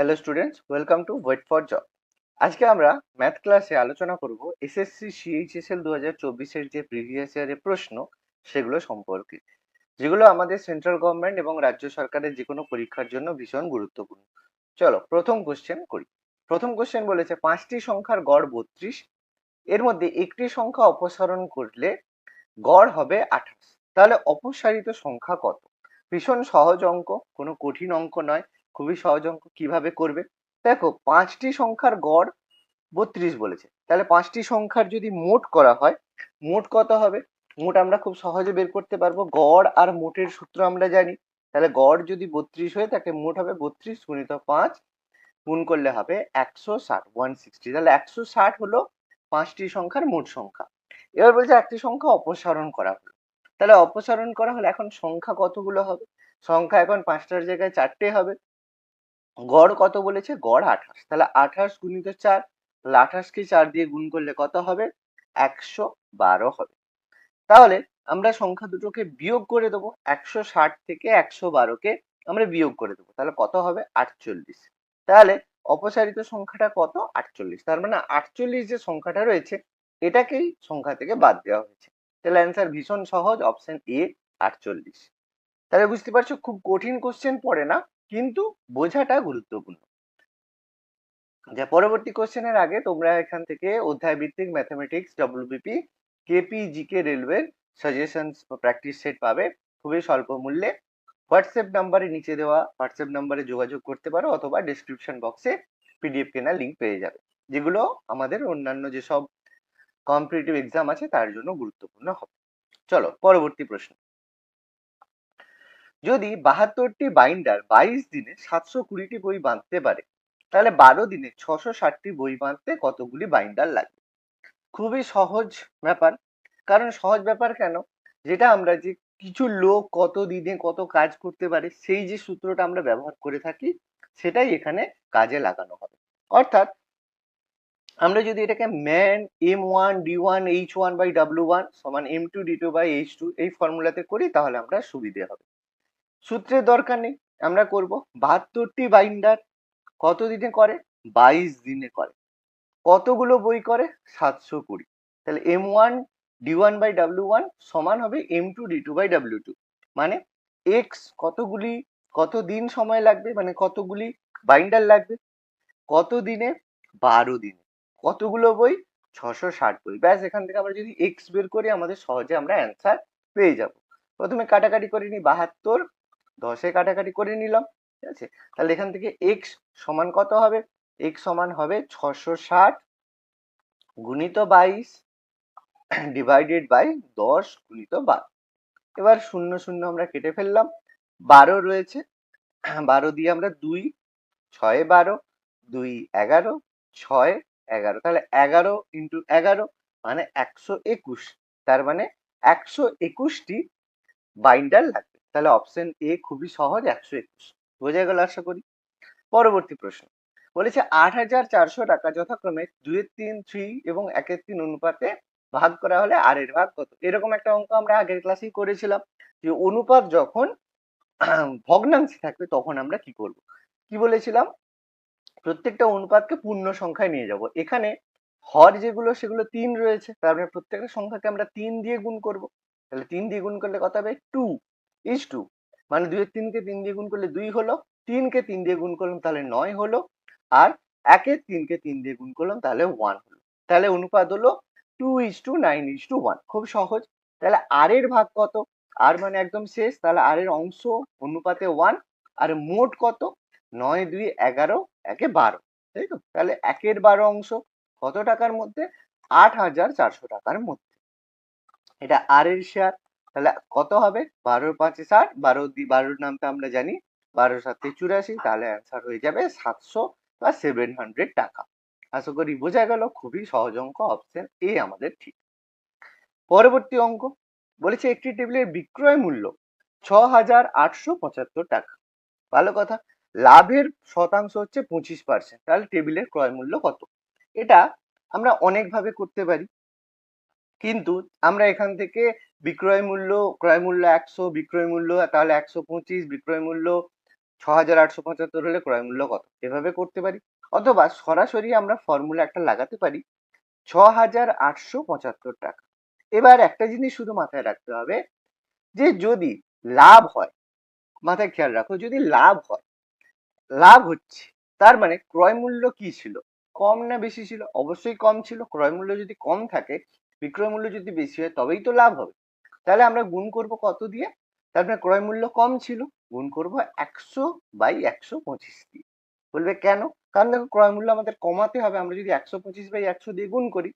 Hello students welcome to wait for job আজকে আমরা math ক্লাসে আলোচনা করব এসএসসি সিএইচএসএল দু হাজার চব্বিশের যে প্রিভিয়াস ইয়ারের প্রশ্ন সেগুলো সম্পর্কে, যেগুলো আমাদের সেন্ট্রাল গভর্নমেন্ট এবং রাজ্য সরকারের যে কোনো পরীক্ষার জন্য ভীষণ গুরুত্বপূর্ণ। চলো, প্রথম কোশ্চেন করি। প্রথম কোশ্চেন বলেছে, পাঁচটি সংখ্যার গড় বত্রিশ, এর মধ্যে একটি সংখ্যা অপসারণ করলে গড় হবে আঠাশ। তাহলে অপসারিত সংখ্যা কত? ভীষণ সহজ অঙ্ক, কোনো কঠিন অঙ্ক নয়। খুবই সহজ অঙ্ক, কীভাবে করবে? দেখো, পাঁচটি সংখ্যার গড় বত্রিশ বলেছে। তাহলে পাঁচটি সংখ্যার যদি মোট করা হয়, মোট কত হবে? মোট আমরা খুব সহজে বের করতে পারব। গড় আর মোটের সূত্র আমরা জানি। তাহলে গড় যদি বত্রিশ হয়ে থাকে মোট হবে বত্রিশ গুণিত পাঁচ গুণ করলে হবে একশো ষাট ওয়ান সিক্সটি তাহলে একশো ষাট হলো পাঁচটি সংখ্যার মোট সংখ্যা। এবার বলছে একটি সংখ্যা অপসারণ করা হলো। তাহলে অপসারণ করা হলে এখন সংখ্যা কতগুলো হবে? সংখ্যা এখন পাঁচটার জায়গায় চারটে হবে। গড় কত বলেছে? গড় আঠাশ। তাহলে আঠাশ গুণিত চার, তাহলে আঠাশকে চার দিয়ে গুণ করলে কত হবে? একশো বারো হবে। তাহলে আমরা সংখ্যা দুটোকে বিয়োগ করে দেবো। একশো ষাট থেকে একশো বারোকে আমরা বিয়োগ করে দেবো। তাহলে কত হবে? আটচল্লিশ। তাহলে অপসারিত সংখ্যাটা কত? আটচল্লিশ। তার মানে আটচল্লিশ যে সংখ্যাটা রয়েছে, এটাকেই সংখ্যা থেকে বাদ দেওয়া হয়েছে। তাহলে অ্যান্সার ভীষণ সহজ অপশন এ আটচল্লিশ। তাহলে বুঝতে পারছ, খুব কঠিন কোশ্চেন পড়ে না। কিন্তু বোঝাটা গুরুত্বপূর্ণ। যা পরবর্তী কোশ্চেনের আগে তোমরা এখান থেকে অধ্যায় ভিত্তিক ম্যাথামেটিক্স ডব্লিউবিপি কেপি জিকে রেলওয়ের সাজেশন প্র্যাকটিস সেট পাবে। খুবই স্বল্প মূল্যে। হোয়াটসঅ্যাপ নাম্বারে নিচে দেওয়া হোয়াটসঅ্যাপ নাম্বারে যোগাযোগ করতে পারো অথবা ডিসক্রিপশন বক্সে পিডিএফ কেনার লিঙ্ক পেয়ে যাবে। যেগুলো আমাদের অন্যান্য যেসব কম্পিটিটিভ এক্সাম আছে তার জন্য গুরুত্বপূর্ণ হবে। চলো, পরবর্তী প্রশ্ন। যদি বাহাত্তরটি বাইন্ডার বাইশ দিনে সাতশো কুড়িটি বই বাঁধতে পারে, তাহলে বারো দিনে ছশো ষাটটি বই বাঁধতে কতগুলি বাইন্ডার লাগবে? খুবই সহজ ব্যাপার। কারণ সহজ ব্যাপার কেন? যেটা আমরা যে কিছু লোক কত দিনে কত কাজ করতে পারে, সেই যে সূত্রটা আমরা ব্যবহার করে থাকি, সেটাই এখানে কাজে লাগানো হবে। অর্থাৎ আমরা যদি এটাকে man, M one, D one, H one by W one সমান M two D two by H two এই ফর্মুলাতে করি, তাহলে আমরা সুবিধে হবে। সূত্রের দরকার নেই, আমরা করব। বাহাত্তরটি বাইন্ডার কত দিনে করে? বাইশ দিনে করে। কতগুলো বই করে? সাতশো কুড়ি। তাহলে M one D one by W one সমান হবে M two D two by W two মানে এক্স কতগুলি, কত দিন সময় লাগবে? মানে কতগুলি বাইন্ডার লাগবে? কত দিনে? বারো দিনে। কতগুলো বই? ছশো ষাট বই। ব্যাস, এখান থেকে আমরা যদি এক্স বের করি, আমাদের সহজে আমরা অ্যান্সার পেয়ে যাব। প্রথমে কাটাকাটি করে নিই বাহাত্তর। দশে কাটাকাটি করে নিলাম, ঠিক আছে? তাহলে এখান থেকে এক্স সমান কত হবে? এক্স সমান হবে ছশো ষাট গুণিত বাইশ ডিভাইডেড বাই দশ গুণিত বারো। এবার শূন্য শূন্য আমরা কেটে ফেললাম। বারো রয়েছে। বারো দিয়ে আমরা দুই, ছয় বারো, দুই এগারো, ছয় এগারো। তাহলে এগারো ইন্টু এগারো মানে একশো একুশ। তার মানে একশো একুশটি বাইন্ডার লাগবে। তাহলে অপশন এ খুবই সহজ, একশো একুশ। বোঝা গেল আশা করি? পরবর্তী প্রশ্ন। বলেছে আট হাজার চারশো টাকা যথাক্রমে দুইয়ের তিন, থ্রি এবং একের তিন অনুপাতে ভাগ করা হলে আর এর ভাগ কত? এরকম একটা অঙ্ক আমরা আগের ক্লাসেই করেছিলাম যে অনুপাত যখন ভগ্নাংশে থাকবে তখন আমরা কি করব? কি বলেছিলাম? প্রত্যেকটা অনুপাতকে পূর্ণ সংখ্যায় নিয়ে যাব। এখানে হর যেগুলো, সেগুলো তিন রয়েছে। তার মানে প্রত্যেকটা সংখ্যাকে আমরা তিন দিয়ে গুণ করব। তাহলে তিন দিয়ে গুণ করলে কত হবে? টু ইজ টু মানে দুইয়ের তিনকে তিন দিয়ে গুণ করলে দুই হলো, তিনকে তিন দিয়ে গুণ করলাম তাহলে নয় হলো, আর একের তিনকে তিন দিয়ে গুণ করলাম তাহলে ওয়ান হলো। তাহলে অনুপাত হলো two is to nine is to one খুব সহজ। তাহলে আর এর ভাগ কত? আর মানে একদম শেষ। তাহলে আর এর অংশ অনুপাতে ওয়ান আর মোট কত? নয়, দুই, এগারো, একে বারো। তাই তো? তাহলে একের বারো অংশ কত টাকার মধ্যে? আট হাজার চারশো টাকার মধ্যে। এটা আর এর শেয়ার তাহলে কত হবে? বারো পাঁচে ষাট। বারো বারোর নামটা আমরা জানি। বারো সাতে চুরাশি, তাহলে অ্যান্সার হয়ে যাবে সাতশো বা সেভেন হান্ড্রেড টাকা। আশা করি বোঝা গেল, খুবই সহজ অঙ্ক অপশন এ আমাদের ঠিক। পরবর্তী অঙ্ক, বলেছে একটি টেবিলের বিক্রয় মূল্য ছ হাজার আটশো পঁচাত্তর টাকা। ভালো কথা, লাভের শতাংশ হচ্ছে পঁচিশ পার্সেন্ট তাহলে টেবিলের ক্রয় মূল্য কত? এটা আমরা অনেকভাবে করতে পারি। কিন্তু আমরা এখান থেকে বিক্রয় মূল্য, ক্রয় মূল্য একশো, বিক্রয় মূল্য তাহলে একশো পঁচিশ, বিক্রয় মূল্য ছ হাজার আটশো পঁচাত্তর হলে ক্রয় মূল্য কত? এভাবে করতে পারি। অথবা সরাসরি আমরা ফর্মুলা একটা লাগাতে পারি ছ হাজার আটশো পঁচাত্তর টাকা। এবার একটা জিনিস শুধু মাথায় রাখতে হবে যে যদি লাভ হয়, মাথায় খেয়াল রাখো, যদি লাভ হয়, লাভ হচ্ছে, তার মানে ক্রয় মূল্য কি ছিল? কম না বেশি ছিল? অবশ্যই কম ছিল। ক্রয় মূল্য যদি কম থাকে, বিক্রয় মূল্য যদি বেশি হয়, তবেই তো লাভ হবে। তাহলে আমরা গুণ করব কত দিয়ে? তারপরে ক্রয় মূল্য কম ছিল, গুণ করব একশো বাই একশো পঁচিশ দিয়ে। বলবে কেন? কারণ দেখো ক্রয় মূল্য আমাদের কমাতে হবে, আমরা যদি একশো পঁচিশ বাই একশো দিয়ে গুণ করি,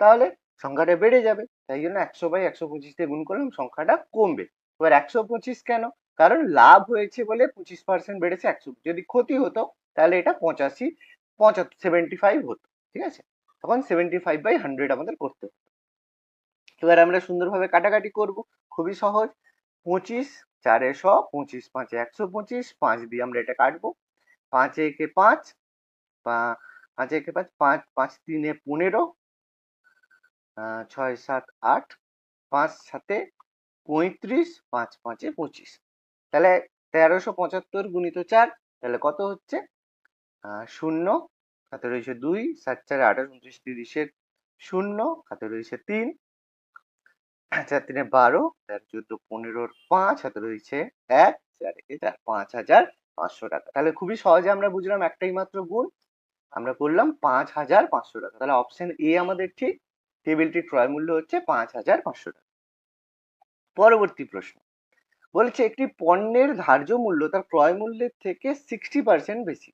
তাহলে সংখ্যাটা বেড়ে যাবে। তাই জন্য একশো বাই একশো পঁচিশ দিয়ে গুণ করলাম, সংখ্যাটা কমবে। এবার একশো পঁচিশ কেন? কারণ লাভ হয়েছে বলে পঁচিশ পার্সেন্ট বেড়েছে, একশো যদি ক্ষতি হতো, তাহলে এটা পঁচাশি, পঁচাত্তর সেভেন্টি ফাইভ হতো। ঠিক আছে? তখন সেভেন্টি ফাইভ বাই হান্ড্রেড আমাদের করতে হতো। এবার আমরা সুন্দরভাবে কাটাকাটি করব। খুবই সহজ। পঁচিশ, চারে শ, পঁচিশ, পাঁচে একশো পঁচিশ, পাঁচ দিয়ে আমরা এটা কাটবো। পাঁচ একে পাঁচ পাঁচ একে পাঁচ পাঁচ পাঁচ তিনে পনেরো ছয়, সাত, আট, পাঁচ, সাতে পঁয়ত্রিশ, পাঁচ, পাঁচে পঁচিশ। তাহলে তেরোশো পঁচাত্তর গুণিত চার, তাহলে কত হচ্ছে? শূন্য রয়েছে দুই, সাত, চারে আঠাশ, উনত্রিশ, তিরিশের শূন্য রয়েছে তিন চার তিনে বারো তেরো চোদ্দ পনেরোর পাঁচ হাতে রয়েছে এক চার একে চার, পাঁচ হাজার পাঁচশো টাকা। তাহলে খুবই সহজে আমরা বুঝলাম একটাই মাত্র গুণ। আমরা করলাম পাঁচ হাজার পাঁচশো টাকা। তাহলে অপশন এ আমাদের ঠিক টেবিলটির ক্রয় মূল্য হচ্ছে পাঁচ হাজার পাঁচশো টাকা। পরবর্তী প্রশ্ন। বলছে একটি পণ্যের ধার্য মূল্য তার ক্রয় মূল্যের থেকে সিক্সটি পার্সেন্ট বেশি।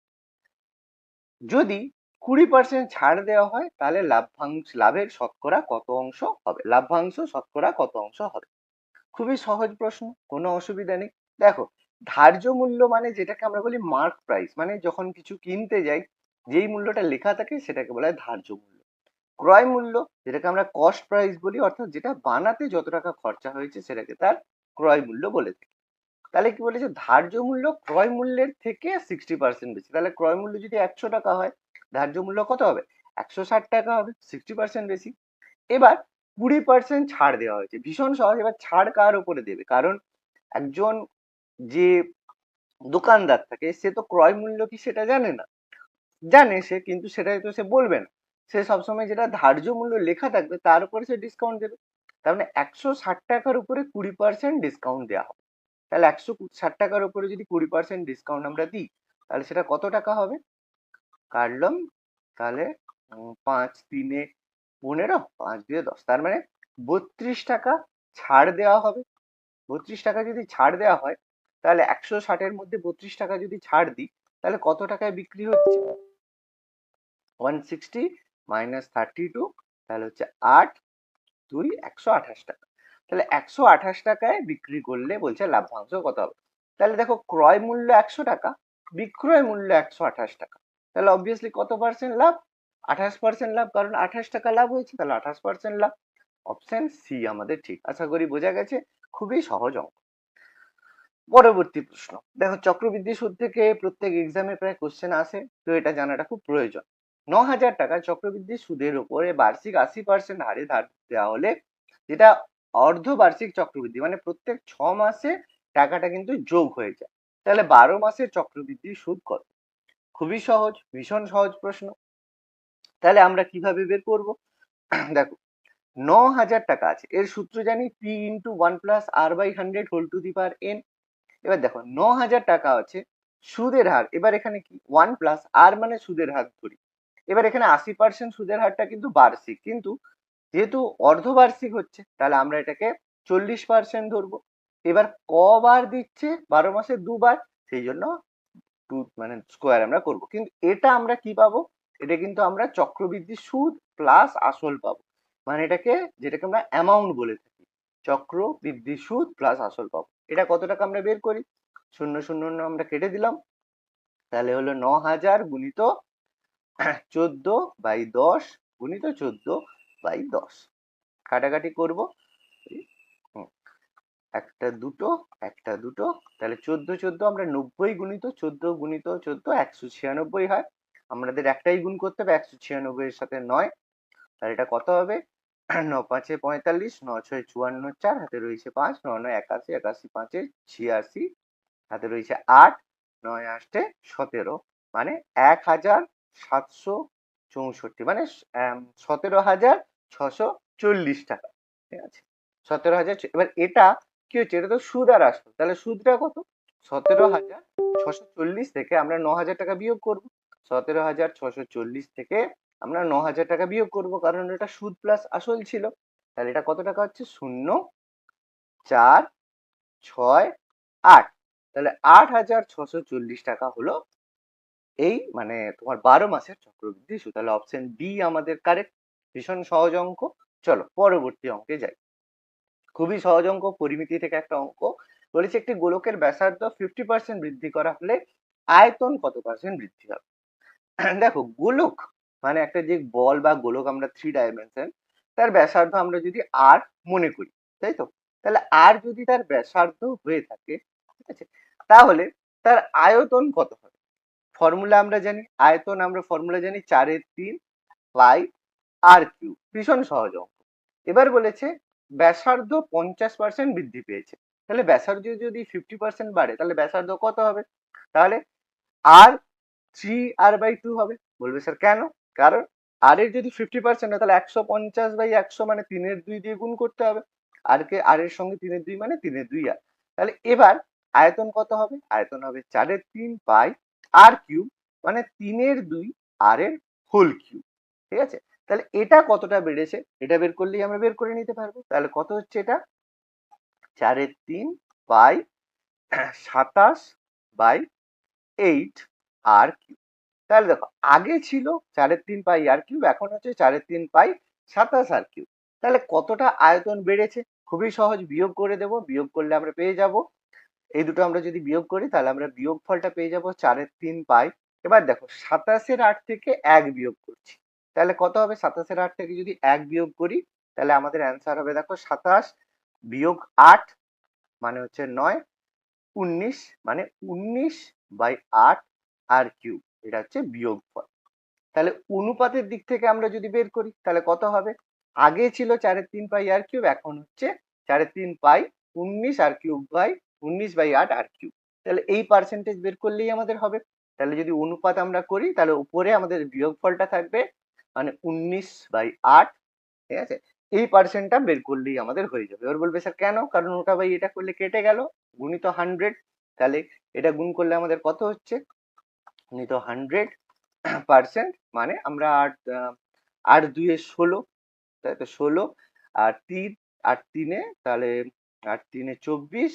যদি কুড়ি পার্সেন্ট ছাড় দেওয়া হয়, তাহলে লাভ্যাংশ, লাভের শতকরা কত অংশ হবে? লাভ্যাংশ, শতকরা কত অংশ হবে? খুবই সহজ প্রশ্ন, কোনো অসুবিধা নেই। দেখো, ধার্য মূল্য মানে যেটাকে আমরা বলি মার্ক প্রাইস মানে যখন কিছু কিনতে যাই, যেই মূল্যটা লেখা থাকে সেটাকে বলা হয় ধার্য মূল্য। ক্রয় মূল্য, যেটাকে আমরা কস্ট প্রাইস বলি, অর্থাৎ যেটা বানাতে যত টাকা খরচা হয়েছে সেটাকে তার ক্রয় মূল্য বলে থাকি তাহলে কি বলেছে? ধার্য মূল্য ক্রয় মূল্যের থেকে সিক্সটি পার্সেন্ট বেশি। তাহলে ক্রয় মূল্য যদি একশো টাকা হয় ধার্য মূল্য কত হবে? একশো ষাট টাকা হবে সিক্সটি পার্সেন্ট বেশি। এবার কুড়ি পার্সেন্ট ছাড় দেওয়া হয়েছে। ভীষণ সহজ। এবার ছাড় কার উপরে দেবে? কারণ একজন যে দোকানদার থাকে, সে তো ক্রয় মূল্য কি সেটা জানে না? জানে সে, কিন্তু সেটাই তো সে বলবে না। সে সবসময় যেটা ধার্য মূল্য লেখা থাকবে, তার উপরে সে ডিসকাউন্ট দেবে। তার মানে একশো ষাট টাকার উপরে কুড়ি পার্সেন্ট ডিসকাউন্ট দেওয়া হবে। তাহলে একশো ষাট টাকার উপরে যদি কুড়ি পার্সেন্ট ডিসকাউন্ট আমরা দিই, তাহলে সেটা কত টাকা হবে? কাটলাম, তাহলে পাঁচ তিনে পনেরো, পাঁচ দিয়ে দশ, তার মানে বত্রিশ টাকা ছাড় দেওয়া হবে। বত্রিশ টাকা যদি ছাড় দেওয়া হয়, তাহলে একশো ষাটের মধ্যে বত্রিশ টাকা যদি ছাড় দিই, তাহলে কত টাকায় বিক্রি হচ্ছে? One sixty minus thirty two তাহলে হচ্ছে আট, দুই, একশো আঠাশ টাকা। তাহলে একশো আঠাশ টাকায় বিক্রি করলে বলছে লাভ্যাংশ কত হবে? তাহলে দেখো, ক্রয় মূল্য একশো টাকা, বিক্রয় মূল্য একশো আঠাশ টাকা। তাহলে অবভিয়াসলি কত পার্সেন্ট লাভ? আঠাশ পার্সেন্ট লাভ, কারণ আঠাশ টাকা লাভ হয়েছে, তাহলে আঠাশ পার্সেন্ট লাভ। অপশন সি আমাদের ঠিক, আশা করি বোঝা গেছে, খুবই সহজ অঙ্ক। পরবর্তী প্রশ্ন, দেখো চক্রবৃদ্ধি সুদ থেকে প্রত্যেক এক্সামে প্রায় কোশ্চেন আসে, তো এটা জানাটা খুব প্রয়োজন। ন হাজার টাকা চক্রবৃদ্ধি সুদের উপরে বার্ষিক আশি পার্সেন্ট হারে ধার দেওয়া হলে, যেটা অর্ধবার্ষিক চক্রবৃদ্ধি মানে প্রত্যেক ছ মাসে টাকাটা কিন্তু যোগ হয়ে যায়। তাহলে বারো মাসের চক্রবৃদ্ধি সুদ কত? খুবই সহজ, ভীষণ সহজ প্রশ্ন। তাহলে আমরা কীভাবে বের করব? দেখো ন হাজার টাকা আছে। এর সূত্র জানি P into one plus R by hundred whole to the power N এবার দেখো ন হাজার টাকা আছে, সুদের হার। এবার এখানে কি? ওয়ান প্লাস আর মানে সুদের হার ধরি। এবার এখানে আশি পার্সেন্ট সুদের হারটা কিন্তু বার্ষিক। কিন্তু যেহেতু অর্ধবার্ষিক হচ্ছে, তাহলে আমরা এটাকে চল্লিশ পার্সেন্ট ধরবো। এবার কবার দিচ্ছে, বারো মাসে দুবার, সেই জন্য টু মানে স্কোয়ার আমরা করব। কিন্তু এটা আমরা কি পাবো? এটা কিন্তু আমরা চক্রবৃদ্ধি সুদ প্লাস আসল পাবো। মানে এটাকে, যেটাকে আমরা অ্যামাউন্ট বলে থাকি। চক্রবৃদ্ধি সুদ প্লাস আসল পাবো। এটা কত টাকা আমরা বের করি? শূন্য শূন্য আমরা কেটে দিলাম। তাহলে হলো ন হাজার গুণিত চোদ্দ বাই দশ গুণিত চোদ্দ বাই দশ। কাটাকাটি করব। একটা দুটো একটা দুটো, তাহলে চোদ্দ চোদ্দ আমরা নব্বই গুণিত চোদ্দ গুণিত চোদ্দ একশো ছিয়ানব্বই হয়। আমাদের একটাই গুণ করতে হবে, একশো ছিয়ানব্বই এর সাথে নয়। তাহলে এটা কত হবে? ন পাঁচে পঁয়তাল্লিশ, ন ছয় চুয়ান্ন চার, হাতে রয়েছে পাঁচ, ন নয় একাশি একাশি পাঁচে ছিয়াশি, হাতে রয়েছে আট, নয় আষ্টে সতেরো মানে এক হাজার সাতশো চৌষট্টি মানে সতেরো হাজার ছশো চল্লিশ টাকা, ঠিক আছে? সতেরো হাজার এবার এটা কি হচ্ছে? এটা তো সুদ আর আসল। তাহলে সুদটা কত? সতেরো হাজার ছশো চল্লিশ থেকে আমরা ন হাজার টাকা বিয়োগ করব। সতেরো হাজার ছশো চল্লিশ থেকে আমরা ন হাজার টাকা বিয়োগ করব, কারণ এটা সুদ প্লাস আসল ছিল। তাহলে এটা কত টাকা হচ্ছে? শূন্য চার ছয় আট। তাহলে আট হাজার ছশো চল্লিশ টাকা হলো এই মানে তোমার বারো মাসের চক্রবৃদ্ধি সুদ। তাহলে অপশন বি আমাদের কারেক্ট ভীষণ সহজ অঙ্ক। চলো পরবর্তী অঙ্কে যাই। খুবই সহজ অঙ্ক, পরিমিতি থেকে একটা অঙ্ক। বলেছে একটি গোলকের ব্যাসার্ধ ফিফটি পার্সেন্ট বৃদ্ধি করা হলে আয়তন কত পার্সেন্ট বৃদ্ধি হবে? দেখো, গোলক মানে একটা যে বল বা গোলক আমরা থ্রি ডাইমেনশন তার ব্যাসার্ধ আমরা যদি আর মনে করি, তাই তো? তাহলে আর যদি তার ব্যাসার্ধ হয়ে থাকে, ঠিক আছে? তাহলে তার আয়তন কত হবে? ফর্মুলা আমরা জানি, আয়তন আমরা ফর্মুলা জানি চারের তিন পাই আর কিউ ভীষণ সহজ অঙ্ক। এবার বলেছে ব্যাসার্ধ পঞ্চাশ পার্সেন্ট বৃদ্ধি পেয়েছে। তাহলে ব্যাসার্ধ যদি ফিফটি পার্সেন্ট বাড়ে, তাহলে ব্যাসার্ধ কত হবে? তাহলে R three R by two হবে। বলবে স্যার কেন? কারণ আর এর যদি ফিফটি পার্সেন্ট হয়, তাহলে একশো পঞ্চাশ বাই একশো মানে তিনের দুই দিয়ে গুণ করতে হবে। আর কে আর এর সঙ্গে তিনের দুই মানে তিনের দুই আর তাহলে এবার আয়তন কত হবে? আয়তন হবে চারের তিন পাই আর কিউব মানে তিনের দুই আর এর হোল কিউব ঠিক আছে? তাহলে এটা কতটা বেড়েছে? এটা বের করলেই আমরা বের করে নিতে পারব। তাহলে কত হচ্ছে এটা? চারের তিন বাই সাতাশ বাই এইট আর কিউব। তাহলে দেখো, আগে ছিল চারের তিন পাই আর কিউব, এখন হচ্ছে চারের তিন পাই সাতাশ আর কিউব। তাহলে কতটা আয়তন বেড়েছে? খুবই সহজ, বিয়োগ করে দেব। বিয়োগ করলে আমরা পেয়ে যাব। এই দুটো আমরা যদি বিয়োগ করি, তাহলে আমরা বিয়োগ ফলটা পেয়ে যাব চারের তিন পাই এবার দেখো, সাতাশের আট থেকে এক বিয়োগ করছি। তাহলে কত হবে? সাতাশের আট থেকে যদি এক বিয়োগ করি, তাহলে আমাদের অ্যান্সার হবে দেখো সাতাশ বিয়োগ আট মানে হচ্ছে নয়, উনিশ মানে উনিশ বাই আট আর কিউব, এটা হচ্ছে বিয়োগ ফল তাহলে অনুপাতের দিক থেকে আমরা যদি বের করি, তাহলে কত হবে? আগে ছিল চারের তিন পাই আর কিউব, এখন হচ্ছে চারের তিন পাই উনিশ আর কিউব বাই উনিশ বাই আট আর কিউব। তাহলে এই পার্সেন্টেজ বের করলেই আমাদের হবে। তাহলে যদি অনুপাত আমরা করি, তাহলে উপরে আমাদের বিয়োগ ফলটা থাকবে মানে উনিশ বাই আট, ঠিক আছে? এই পার্সেন্টটা বের করলেই আমাদের হয়ে যাবে। এবার বলবে, স্যার, কেন? কারণ ওটা বাই এটা করলে কেটে গেল, গুণিত হান্ড্রেড তাহলে এটা গুণ করলে আমাদের কত হচ্ছে? গুণিত হান্ড্রেড পার্সেন্ট মানে আমরা আট আট দুয়ে ষোলো, তাই তো? ষোলো আর তিন, আট তিনে তাহলে আট তিনে চব্বিশ,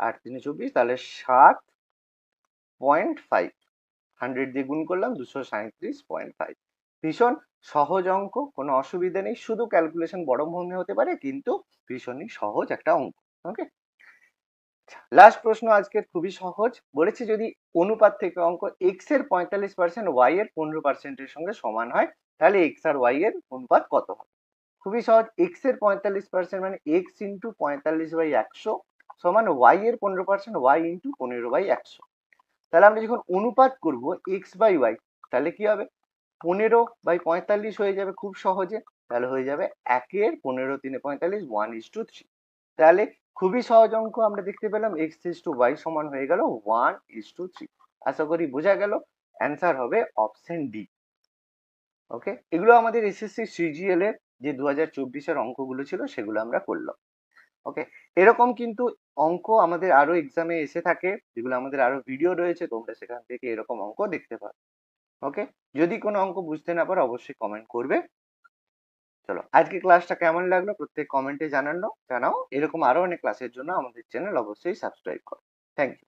আট তিনে চব্বিশ তাহলে সাত পয়েন্ট ফাইভ। হান্ড্রেড দিয়ে গুণ করলাম দুশো সাঁত্রিশ পয়েন্ট ফাইভ। ভীষণ সহজ অঙ্ক, কোনো অসুবিধা নেই। শুধু ক্যালকুলেশন বড় মনে হতে পারে, কিন্তু ভীষণই সহজ একটা অঙ্ক ওকে লাস্ট প্রশ্ন আজকের খুবই সহজ। বলেছে যদি অনুপাত থেকে অঙ্ক এক্সের পঁয়তাল্লিশ পার্সেন্ট ওয়াই এর পনেরো পার্সেন্টের সঙ্গে সমান হয়, তাহলে এক্স আর ওয়াই এর অনুপাত কত হবে? খুবই সহজ। এক্সের পঁয়তাল্লিশ পার্সেন্ট মানে এক্স ইন্টু পঁয়তাল্লিশ বাই একশো সমান ওয়াই এর পনেরো পার্সেন্ট ওয়াই ইন্টু পনেরো বাই একশো। তাহলে আমরা যখন অনুপাত করব এক্স বাই ওয়াই তাহলে কি হবে? পনেরো বাই পঁয়তাল্লিশ হয়ে যাবে খুব সহজে, তাহলে হয়ে যাবে একের পনেরো তিনে পঁয়তাল্লিশ ওয়ান ইস টু থ্রি তাহলে খুবই সহজ অঙ্ক আমরা দেখতে পেলাম এক্স ইস টু ওয়াই সমান হয়ে গেল ওয়ান ইস টু থ্রি আশা করি বোঝা গেল অ্যান্সার হবে অপশন ডি ওকে এগুলো আমাদের এসএসসি সিজিএল এর যে দু হাজার চব্বিশের অঙ্কগুলো ছিল, সেগুলো আমরা করলাম। ওকে এরকম কিন্তু অঙ্ক আমাদের আরও এক্সামে এসে থাকে, যেগুলো আমাদের আরও ভিডিও রয়েছে, তোমরা সেখান থেকে এরকম অঙ্ক দেখতে পারো। ওকে যদি কোনো অঙ্ক বুঝতে না পারো, অবশ্যই কমেন্ট করবে। চলো, আজকে ক্লাসটা কেমন লাগল? প্রত্যেক কমেন্টে জানানো, জানাও। এরকম আরও অনেক ক্লাসের জন্য আমাদের চ্যানেল অবশ্যই সাবস্ক্রাইব করো। Thank you